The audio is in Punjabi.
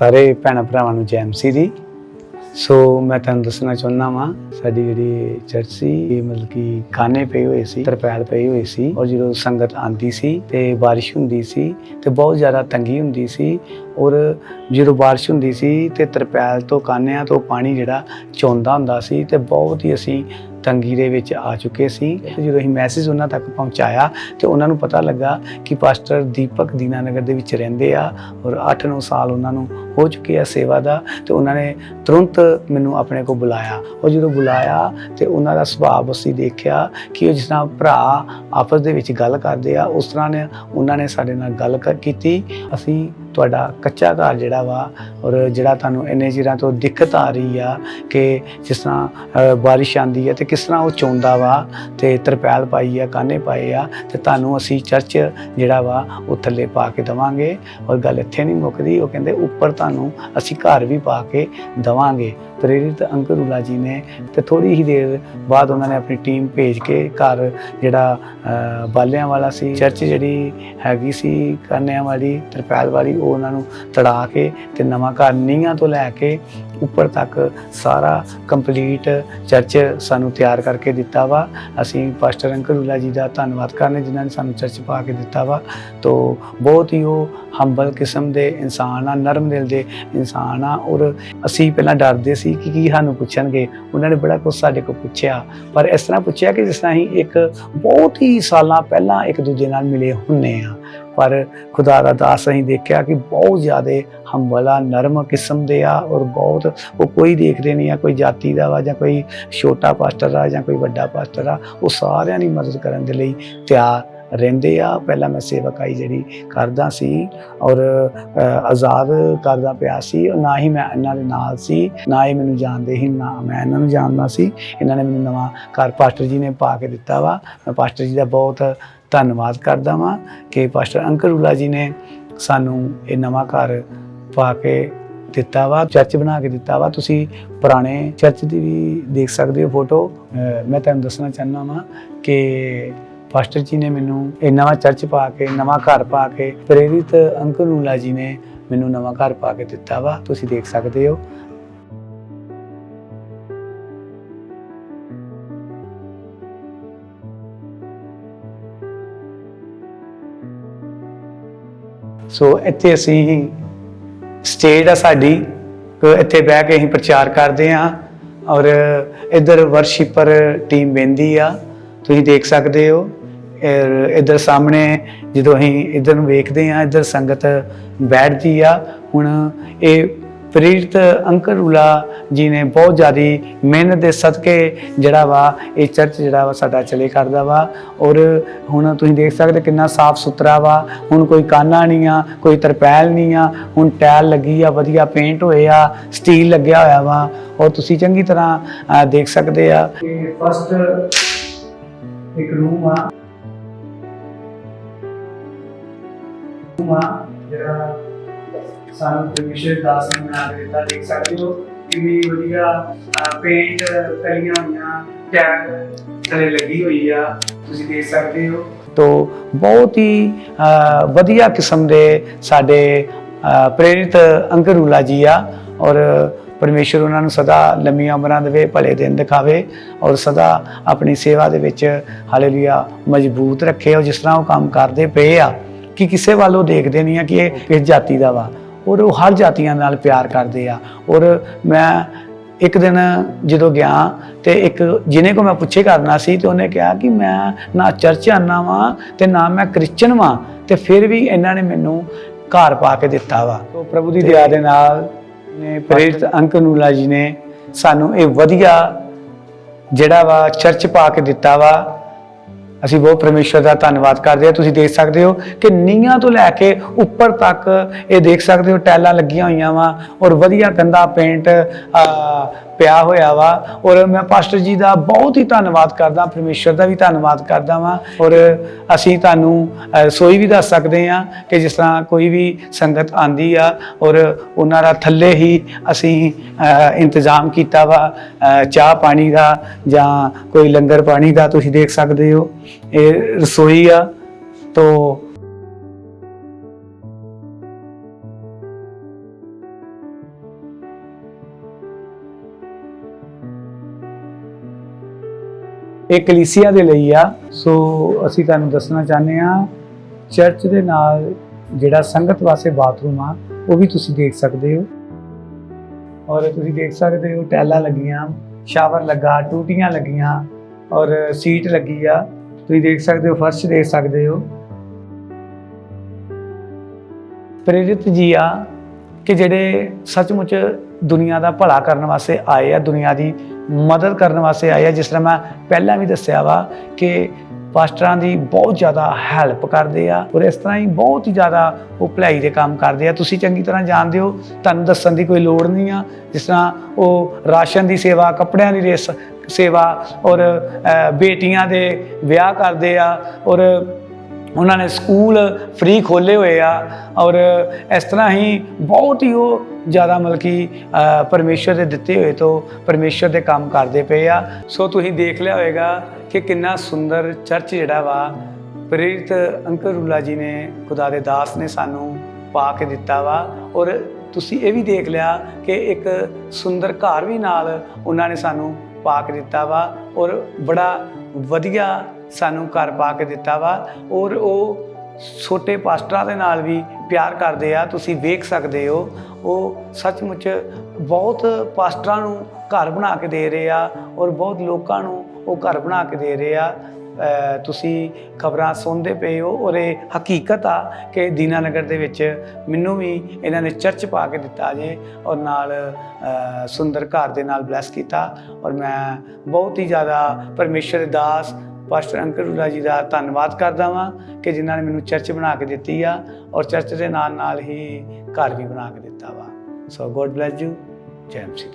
ਸਾਰੇ ਭੈਣਾਂ ਭਰਾਵਾਂ ਨੂੰ ਜੈ ਐਮਸੀ ਦੀ ਸੋ ਮੈਂ ਤੁਹਾਨੂੰ ਦੱਸਣਾ ਚਾਹੁੰਦਾ ਵਾਂ, ਸਾਡੀ ਜਿਹੜੀ ਚਰਚ ਸੀ, ਇਹ ਮਤਲਬ ਕਿ ਖਾਨੇ ਪਏ ਹੋਏ ਸੀ, ਤਰਪੈਲ ਪਏ ਹੋਏ ਸੀ ਔਰ ਜਦੋਂ ਸੰਗਤ ਆਂਦੀ ਸੀ ਤੇ ਬਾਰਿਸ਼ ਹੁੰਦੀ ਸੀ ਤੇ ਬਹੁਤ ਜ਼ਿਆਦਾ ਤੰਗੀ ਹੁੰਦੀ ਸੀ ਔਰ ਜਦੋਂ ਬਾਰਿਸ਼ ਹੁੰਦੀ ਸੀ ਤੇ ਤਰਪੈਲ ਤੋਂ ਕਾਨਿਆਂ ਤੋਂ ਪਾਣੀ ਜਿਹੜਾ ਚੋਂਦਾ ਹੁੰਦਾ ਸੀ ਤੇ ਬਹੁਤ ਹੀ ਅਸੀਂ ਤੰਗੀ ਦੇ ਵਿੱਚ ਆ ਚੁੱਕੇ ਸੀ। ਜਦੋਂ ਅਸੀਂ ਮੈਸੇਜ ਉਹਨਾਂ ਤੱਕ ਪਹੁੰਚਾਇਆ ਤੇ ਉਹਨਾਂ ਨੂੰ ਪਤਾ ਲੱਗਾ ਕਿ ਪਾਸਟਰ ਦੀਪਕ ਦੀਨਾਨਗਰ ਦੇ ਵਿੱਚ ਰਹਿੰਦੇ ਆ ਔਰ 8-9 ਸਾਲ ਉਹਨਾਂ ਨੂੰ ਹੋ ਚੁੱਕੇ ਆ ਸੇਵਾ ਦਾ ਤੇ ਉਹਨਾਂ ਨੇ ਤੁਰੰਤ ਮੈਨੂੰ ਆਪਣੇ ਕੋਲ ਬੁਲਾਇਆ। ਉਹ ਜਦੋਂ ਬੁਲਾਇਆ ਤੇ ਉਹਨਾਂ ਦਾ ਸੁਭਾਅ ਅਸੀਂ ਦੇਖਿਆ ਕਿ ਉਹ ਜਿਸ ਤਰ੍ਹਾਂ ਭਰਾ ਆਪਸ ਦੇ ਵਿੱਚ ਗੱਲ ਕਰਦੇ ਆ, ਉਸ ਤਰ੍ਹਾਂ ਨੇ ਉਹਨਾਂ ਨੇ ਸਾਡੇ ਨਾਲ ਗੱਲ ਕ- ਕੀਤੀ। ਅਸੀਂ ਤੁਹਾਡਾ ਕੱਚਾ ਘਰ ਜਿਹੜਾ ਵਾ ਔਰ ਜਿਹੜਾ ਤੁਹਾਨੂੰ ਇੰਨੇ ਚਿਰਾਂ ਤੋਂ ਦਿੱਕਤ ਆ ਰਹੀ ਆ ਕਿ ਜਿਸ ਤਰ੍ਹਾਂ ਬਾਰਿਸ਼ ਆਂਦੀ ਹੈ ਤੇ ਕਿਸ ਤਰ੍ਹਾਂ ਉਹ ਚੋਂਦਾ ਵਾ ਤੇ ਤਰਪੈਲ ਪਾਈ ਆ, ਕਾਨੇ ਪਾਏ ਆ ਤੇ ਤੁਹਾਨੂੰ ਅਸੀਂ ਚਰਚ ਜਿਹੜਾ ਵਾ ਉਹ ਥੱਲੇ ਪਾ ਕੇ ਦਵਾਂਗੇ। ਔਰ ਗੱਲ ਇੱਥੇ ਨਹੀਂ ਮੁੱਕਦੀ। ਉਹ ਕਹਿੰਦੇ ਉੱਪਰ ਤੁਹਾਨੂੰ ਅਸੀਂ ਘਰ ਵੀ ਪਾ ਕੇ ਦਵਾਂਗੇ। ਪ੍ਰੇਰਿਤ ਅੰਕਰੂਲਾ ਜੀ ਨੇ ਤੇ ਥੋੜੀ ਹੀ ਦੇਰ ਬਾਅਦ ਉਹਨਾਂ ਨੇ ਆਪਣੀ ਟੀਮ ਭੇਜ ਕੇ ਘਰ ਜਿਹੜਾ ਅ, ਬਾਲਿਆਂ ਵਾਲਾ ਸੀ ਚਰਚ ਜਿਹੜੀ ਹੈਗੀ ਸੀ ਕਾਨਿਆਂ ਵਾਲੀ ਤਰਪੈਲ ਵਾਲੀ ਉਹ ਉਹਨਾਂ ਨੂੰ ਤੜਾ ਕੇ ਤੇ ਨਵਾਂ ਘਰ ਨੀਹਾਂ ਤੋਂ ਲੈ ਕੇ ਉੱਪਰ ਤੱਕ ਸਾਰਾ ਕੰਪਲੀਟ ਚਰਚ ਸਾਨੂੰ ਤਿਆਰ ਕਰਕੇ ਦਿੱਤਾ ਵਾ। ਅਸੀਂ ਪਾਸਟਰ ਅੰਕਰੂਲਾ ਜੀ ਦਾ ਧੰਨਵਾਦ ਕਰਨੇ ਜਿਨ੍ਹਾਂ ਨੇ ਸਾਨੂੰ ਚਰਚ ਪਾ ਕੇ ਦਿੱਤਾ ਵਾ। ਤੋ ਬਹੁਤ ਹੀ ਉਹ ਹੰਬਲ ਕਿਸਮ ਦੇ ਇਨਸਾਨ ਆ, ਨਰਮ ਦਿਲ ਦੇ ਇਨਸਾਨ ਆ। ਔਰ ਅਸੀਂ ਪਹਿਲਾਂ ਡਰਦੇ ਸੀ ਕਿ ਕੀ ਸਾਨੂੰ ਪੁੱਛਣਗੇ। ਉਹਨਾਂ ਨੇ ਬੜਾ ਕੁਝ ਸਾਡੇ ਕੋਲ ਪੁੱਛਿਆ। ਪਰ ਇਸ ਤਰ੍ਹਾਂ ਪੁੱਛਿਆ ਕਿ ਜਿਸ ਤਰ੍ਹਾਂ ਅਸੀਂ ਇੱਕ ਬਹੁਤ ਹੀ ਸਾਲਾਂ ਪਹਿਲਾਂ ਇੱਕ ਦੂਜੇ ਨਾਲ ਮਿਲੇ ਹੁੰਨੇ ਆ। ਪਰ ਖੁਦਾ ਦਾ ਦਾਸ ਅਸੀਂ ਦੇਖਿਆ ਕਿ ਬਹੁਤ ਜ਼ਿਆਦਾ ਹੰਬਲਾ, ਨਰਮ ਕਿਸਮ ਦੇ ਆ ਔਰ ਬਹੁਤ, ਉਹ ਕੋਈ ਦੇਖਦੇ ਨਹੀਂ ਆ, ਕੋਈ ਜਾਤੀ ਦਾ ਵਾ ਜਾਂ ਕੋਈ ਛੋਟਾ ਪਾਸਟਰ ਆ ਜਾਂ ਕੋਈ ਵੱਡਾ ਪਾਸਟਰ ਆ, ਉਹ ਸਾਰਿਆਂ ਦੀ ਮਦਦ ਕਰਨ ਦੇ ਲਈ ਤਿਆਰ ਰਹਿੰਦੇ ਆ। ਪਹਿਲਾਂ ਮੈਂ ਸੇਵਕਾਈ ਜਿਹੜੀ ਕਰਦਾ ਸੀ ਔਰ ਆਜ਼ਾਦ ਕਰਦਾ ਪਿਆ ਸੀ। ਨਾ ਹੀ ਮੈਂ ਇਹਨਾਂ ਦੇ ਨਾਲ ਸੀ, ਨਾ ਹੀ ਮੈਨੂੰ ਜਾਣਦੇ ਸੀ, ਨਾ ਮੈਂ ਇਹਨਾਂ ਨੂੰ ਜਾਣਦਾ ਸੀ। ਇਹਨਾਂ ਨੇ ਮੈਨੂੰ ਨਵਾਂ ਘਰ ਪਾਸਟਰ ਜੀ ਨੇ ਪਾ ਕੇ ਦਿੱਤਾ ਵਾ। ਮੈਂ ਪਾਸਟਰ ਜੀ ਦਾ ਬਹੁਤ ਧੰਨਵਾਦ ਕਰਦਾ ਵਾਂ ਕਿ ਪਾਸਟਰ ਅੰਕਰੂਲਾ ਜੀ ਨੇ ਸਾਨੂੰ ਇਹ ਨਵਾਂ ਘਰ ਪਾ ਕੇ ਦਿੱਤਾ ਵਾ, ਚਰਚ ਬਣਾ ਕੇ ਦਿੱਤਾ ਵਾ। ਤੁਸੀਂ ਪੁਰਾਣੇ ਚਰਚ ਦੀ ਵੀ ਦੇਖ ਸਕਦੇ ਹੋ ਫੋਟੋ। ਮੈਂ ਤੁਹਾਨੂੰ ਦੱਸਣਾ ਚਾਹੁੰਦਾ ਵਾਂ ਕਿ ਪਾਸਟਰ ਜੀ ਨੇ ਮੈਨੂੰ ਇਹ ਨਵਾਂ ਚਰਚ ਪਾ ਕੇ, ਨਵਾਂ ਘਰ ਪਾ ਕੇ, ਪ੍ਰੇਰਿਤ ਅੰਕਰੂਲਾ ਜੀ ਨੇ ਮੈਨੂੰ ਨਵਾਂ ਘਰ ਪਾ ਕੇ ਦਿੱਤਾ ਵਾ। ਤੁਸੀਂ ਦੇਖ ਸਕਦੇ ਹੋ। ਸੋ ਇੱਥੇ ਅਸੀਂ ਸਟੇਜ ਆ ਸਾਡੀ। ਇੱਥੇ ਬਹਿ ਕੇ ਅਸੀਂ ਪ੍ਰਚਾਰ ਕਰਦੇ ਹਾਂ ਔਰ ਇਧਰ ਵਰਸ਼ਿਪਰ ਟੀਮ ਬੈਂਦੀ ਆ। ਤੁਸੀਂ ਦੇਖ ਸਕਦੇ ਹੋ। ਇਧਰ ਸਾਹਮਣੇ ਜਦੋਂ ਅਸੀਂ ਇਧਰ ਨੂੰ ਵੇਖਦੇ ਆ ਇਧਰ ਸੰਗਤ ਬੈਠਦੀ ਆ। ਹੁਣ ਇਹ ਪ੍ਰੀਤ ਅੰਕਰੂਲਾ ਜੀ ਨੇ ਬਹੁਤ ਜ਼ਿਆਦੀ ਮਿਹਨਤ ਦੇ ਸਦਕੇ ਜਿਹੜਾ ਵਾ, ਇਹ ਚਰਚ ਜਿਹੜਾ ਵਾ ਸਾਡਾ ਚਲੇ ਕਰਦਾ ਵਾ। ਔਰ ਹੁਣ ਤੁਸੀਂ ਦੇਖ ਸਕਦੇ ਕਿੰਨਾ ਸਾਫ਼ ਸੁਥਰਾ ਵਾ। ਹੁਣ ਕੋਈ ਕਾਨਾ ਨਹੀਂ ਆ, ਕੋਈ ਤਰਪੈਲ ਨਹੀਂ ਆ। ਹੁਣ ਟਾਇਲ ਲੱਗੀ ਆ, ਵਧੀਆ ਪੇਂਟ ਹੋਏ ਆ, ਸਟੀਲ ਲੱਗਿਆ ਹੋਇਆ ਵਾ। ਔਰ ਤੁਸੀਂ ਚੰਗੀ ਤਰ੍ਹਾਂ ਦੇਖ ਸਕਦੇ ਆ। ਫਸਟ ਇੱਕ ਰੂਮ ਆ। ਆ, ਜਿਹੜਾ ਸਾਨੂੰ ਪਰਮੇਸ਼ਰ ਦਾਸ ਨੇ ਬਣਾ ਕੇ ਦਿੱਤਾ ਦੇਖ ਸਕਦੇ ਹੋ। ਕਿੰਨੀ ਵਧੀਆ ਪੇਂਟ ਕਰੀਆਂ ਹੋਈਆਂ, ਟੈਗ ਥੱਲੇ ਲੱਗੀ ਹੋਈ ਆ, ਤੁਸੀਂ ਦੇਖ ਸਕਦੇ ਹੋ। ਤੋ ਬਹੁਤ ਹੀ ਵਧੀਆ ਕਿਸਮ ਦੇ ਸਾਡੇ ਪ੍ਰੇਰਿਤ ਅੰਕਰੂਲਾ ਜੀ ਆ ਔਰ ਪਰਮੇਸ਼ਰ ਉਹਨਾਂ ਨੂੰ ਸਦਾ ਲੰਮੀਆਂ ਉਮਰਾਂ ਦੇਵੇ, ਭਲੇ ਦਿਨ ਦਿਖਾਵੇ ਔਰ ਸਦਾ ਆਪਣੀ ਸੇਵਾ ਦੇ ਵਿੱਚ, ਹਾਲੇਲੂਇਆ, ਮਜ਼ਬੂਤ ਰੱਖੇ ਔਰ ਜਿਸ ਤਰ੍ਹਾਂ ਉਹ ਕੰਮ ਕਰਦੇ ਪਏ ਆ। ਕਿ ਕਿਸੇ ਵੱਲ ਉਹ ਦੇਖਦੇ ਨਹੀਂ ਆ ਕਿ ਇਹ ਕਿਸ ਜਾਤੀ ਦਾ ਵਾ। ਔਰ ਉਹ ਹਰ ਜਾਤੀਆਂ ਨਾਲ ਪਿਆਰ ਕਰਦੇ ਆ। ਔਰ ਮੈਂ ਇੱਕ ਦਿਨ ਜਦੋਂ ਗਿਆ ਤੇ ਇੱਕ ਜਿਹਨੇ ਕੋ ਮੈਂ ਪੁੱਛੇ ਕਰਨਾ ਸੀ ਤੇ ਉਹਨੇ ਕਿਹਾ ਕਿ ਮੈਂ ਨਾ ਚਰਚ ਆਨਾ ਵਾਂ ਤੇ ਨਾ ਮੈਂ ਕ੍ਰਿਸਚਨ ਵਾਂ ਤੇ ਫਿਰ ਵੀ ਇਹਨਾਂ ਨੇ ਮੈਨੂੰ ਘਰ ਪਾ ਕੇ ਦਿੱਤਾ ਵਾ। ਤੋ ਪ੍ਰਭੂ ਦੀ ਦਇਆ ਦੇ ਨਾਲ ਨੇ ਪ੍ਰੇਰਿਤ ਅੰਕਨੂਲਾ ਜੀ ਨੇ ਸਾਨੂੰ ਇਹ ਵਧੀਆ ਜਿਹੜਾ ਵਾ ਚਰਚ ਪਾ ਕੇ ਦਿੱਤਾ ਵਾ। ਅਸੀਂ ਬਹੁਤ ਪਰਮੇਸ਼ਰ ਦਾ ਧੰਨਵਾਦ ਕਰਦੇ ਹਾਂ। ਤੁਸੀਂ ਦੇਖ ਸਕਦੇ ਹੋ ਕਿ ਨੀਹਾਂ ਤੋਂ ਲੈ ਕੇ ਉੱਪਰ ਤੱਕ ਇਹ ਦੇਖ ਸਕਦੇ ਹੋ ਟੈਲਾਂ ਲੱਗੀਆਂ ਹੋਈਆਂ ਵਾ ਔਰ ਵਧੀਆ ਗੰਦਾ ਪੇਂਟ ਪਿਆ ਹੋਇਆ ਵਾ। ਔਰ ਮੈਂ ਪਾਸਟਰ ਜੀ ਦਾ ਬਹੁਤ ਹੀ ਧੰਨਵਾਦ ਕਰਦਾ ਪਰਮੇਸ਼ਰ ਦਾ ਵੀ ਧੰਨਵਾਦ ਕਰਦਾ ਵਾਂ। ਔਰ ਅਸੀਂ ਤੁਹਾਨੂੰ ਅਹ, ਰਸੋਈ ਵੀ ਦੱਸ ਸਕਦੇ ਹਾਂ ਕਿ ਜਿਸ ਤਰ੍ਹਾਂ ਕੋਈ ਵੀ ਸੰਗਤ ਆਂਦੀ ਆ ਔਰ ਉਹਨਾਂ ਦਾ ਥੱਲੇ ਹੀ ਅਸੀਂ ਇੰਤਜ਼ਾਮ ਕੀਤਾ ਵਾ ਚਾਹ ਪਾਣੀ ਦਾ ਜਾਂ ਕੋਈ ਲੰਗਰ ਪਾਣੀ ਦਾ ਤੁਸੀਂ ਦੇਖ ਸਕਦੇ ਹੋ। ਇਹ ਰਸੋਈ ਆ ਤੋ ਇਹ ਕਲੀਸਿਆ ਦੇ ਲਈ ਆ। ਸੋ ਅਸੀਂ ਤੁਹਾਨੂੰ ਦੱਸਣਾ ਚਾਹੁੰਦੇ ਆ ਚਰਚ ਦੇ ਨਾਲ ਜਿਹੜਾ ਸੰਗਤ ਵਾਸਤੇ ਬਾਥਰੂਮ ਆ, ਉਹ ਵੀ ਤੁਸੀਂ ਦੇਖ ਸਕਦੇ ਹੋ। ਔਰ ਤੁਸੀਂ ਦੇਖ ਸਕਦੇ ਹੋ, ਟੈਲਾਂ ਲੱਗੀਆਂ, ਸ਼ਾਵਰ ਲੱਗਾ, ਟੂਟੀਆਂ ਲੱਗੀਆਂ, ਔਰ ਸੀਟ ਲੱਗੀ ਆ। ਤੁਸੀਂ ਦੇਖ ਸਕਦੇ ਹੋ, ਫਰਸ਼ ਦੇਖ ਸਕਦੇ ਹੋ। ਪ੍ਰੇਰਿਤ ਜੀ ਆ ਕਿ ਜਿਹੜੇ ਸੱਚਮੁੱਚ ਦੁਨੀਆ ਦਾ ਭਲਾ ਕਰਨ ਵਾਸਤੇ ਆਏ ਆ, ਦੁਨੀਆ ਦੀ ਮਦਦ ਕਰਨ ਵਾਸਤੇ ਆਏ ਆ, ਜਿਸ ਤਰ੍ਹਾਂ ਮੈਂ ਪਹਿਲਾਂ ਵੀ ਦੱਸਿਆ ਵਾ ਕਿ ਪਾਸਟਰਾਂ ਦੀ ਬਹੁਤ ਜ਼ਿਆਦਾ ਹੈਲਪ ਕਰਦੇ ਆ ਔਰ ਇਸ ਤਰ੍ਹਾਂ ਹੀ ਬਹੁਤ ਹੀ ਜ਼ਿਆਦਾ ਉਹ ਭਲਾਈ ਦੇ ਕੰਮ ਕਰਦੇ ਆ। ਤੁਸੀਂ ਚੰਗੀ ਤਰ੍ਹਾਂ ਜਾਣਦੇ ਹੋ, ਤੁਹਾਨੂੰ ਦੱਸਣ ਦੀ ਕੋਈ ਲੋੜ ਨਹੀਂ ਆ। ਜਿਸ ਤਰ੍ਹਾਂ ਉਹ ਰਾਸ਼ਨ ਦੀ ਸੇਵਾ, ਕੱਪੜਿਆਂ ਦੀ ਰੇਸ ਸੇਵਾ ਔਰ ਬੇਟੀਆਂ ਦੇ ਵਿਆਹ ਕਰਦੇ ਆ ਔਰ ਉਹਨਾਂ ਨੇ ਸਕੂਲ ਫ੍ਰੀ ਖੋਲੇ ਹੋਏ ਆ ਔਰ ਇਸ ਤਰ੍ਹਾਂ ਹੀ ਬਹੁਤ ਹੀ ਉਹ ਜ਼ਿਆਦਾ ਮਤਲਬ ਕਿ ਅ, ਪਰਮੇਸ਼ਰ ਦੇ ਦਿੱਤੇ ਹੋਏ ਤੋਂ ਪਰਮੇਸ਼ਰ ਦੇ ਕੰਮ ਕਰਦੇ ਪਏ ਆ। ਸੋ ਤੁਸੀਂ ਦੇਖ ਲਿਆ ਹੋਵੇਗਾ ਕਿ ਕਿੰਨਾ ਸੁੰਦਰ ਚਰਚ ਜਿਹੜਾ ਵਾ ਪ੍ਰੇਰਿਤ ਅੰਕਲ ਰੂਲਾ ਜੀ ਨੇ ਖੁਦਾ ਦੇ ਦਾਸ ਨੇ ਸਾਨੂੰ ਪਾ ਕੇ ਦਿੱਤਾ ਵਾ। ਔਰ ਤੁਸੀਂ ਇਹ ਵੀ ਦੇਖ ਲਿਆ ਕਿ ਇੱਕ ਸੁੰਦਰ ਘਰ ਵੀ ਨਾਲ ਉਹਨਾਂ ਨੇ ਸਾਨੂੰ ਪਾ ਕੇ ਦਿੱਤਾ ਵਾ। ਔਰ ਬੜਾ ਵਧੀਆ ਸਾਨੂੰ ਘਰ ਪਾ ਕੇ ਦਿੱਤਾ ਵਾ ਔਰ ਉਹ ਛੋਟੇ ਪਾਸਟਰਾਂ ਦੇ ਨਾਲ ਵੀ ਪਿਆਰ ਕਰਦੇ ਆ, ਤੁਸੀਂ ਵੇਖ ਸਕਦੇ ਹੋ। ਉਹ ਸੱਚਮੁੱਚ ਬਹੁਤ ਪਾਸਟਰਾਂ ਨੂੰ ਘਰ ਬਣਾ ਕੇ ਦੇ ਰਹੇ ਆ ਔਰ ਬਹੁਤ ਲੋਕਾਂ ਨੂੰ ਉਹ ਘਰ ਬਣਾ ਕੇ ਦੇ ਰਹੇ ਆ। ਤੁਸੀਂ ਖਬਰਾਂ ਸੁਣਦੇ ਪਏ ਹੋ ਔਰ ਇਹ ਹਕੀਕਤ ਆ ਕਿ ਦੀਨਾਨਗਰ ਦੇ ਵਿੱਚ ਮੈਨੂੰ ਵੀ ਇਹਨਾਂ ਨੇ ਚਰਚ ਪਾ ਕੇ ਦਿੱਤਾ ਜੇ ਔਰ ਨਾਲ ਸੁੰਦਰ ਘਰ ਦੇ ਨਾਲ ਬਲੈਸ ਕੀਤਾ ਔਰ ਮੈਂ ਬਹੁਤ ਹੀ ਜ਼ਿਆਦਾ ਪਰਮੇਸ਼ਰ ਦਾਸ ਪਾਸਟਰ ਅੰਕਲ ਰੂਲਾ ਜੀ ਦਾ ਧੰਨਵਾਦ ਕਰਦਾ ਵਾਂ ਕਿ ਜਿਨ੍ਹਾਂ ਨੇ ਮੈਨੂੰ ਚਰਚ ਬਣਾ ਕੇ ਦਿੱਤੀ ਆ ਔਰ ਚਰਚ ਦੇ ਨਾਲ ਨਾਲ ਹੀ ਘਰ ਵੀ ਬਣਾ ਕੇ ਦਿੱਤਾ ਵਾ। ਸੋ ਗੋਡ ਬlesਸ ਯੂ ਜੈ ਮਸੀਹ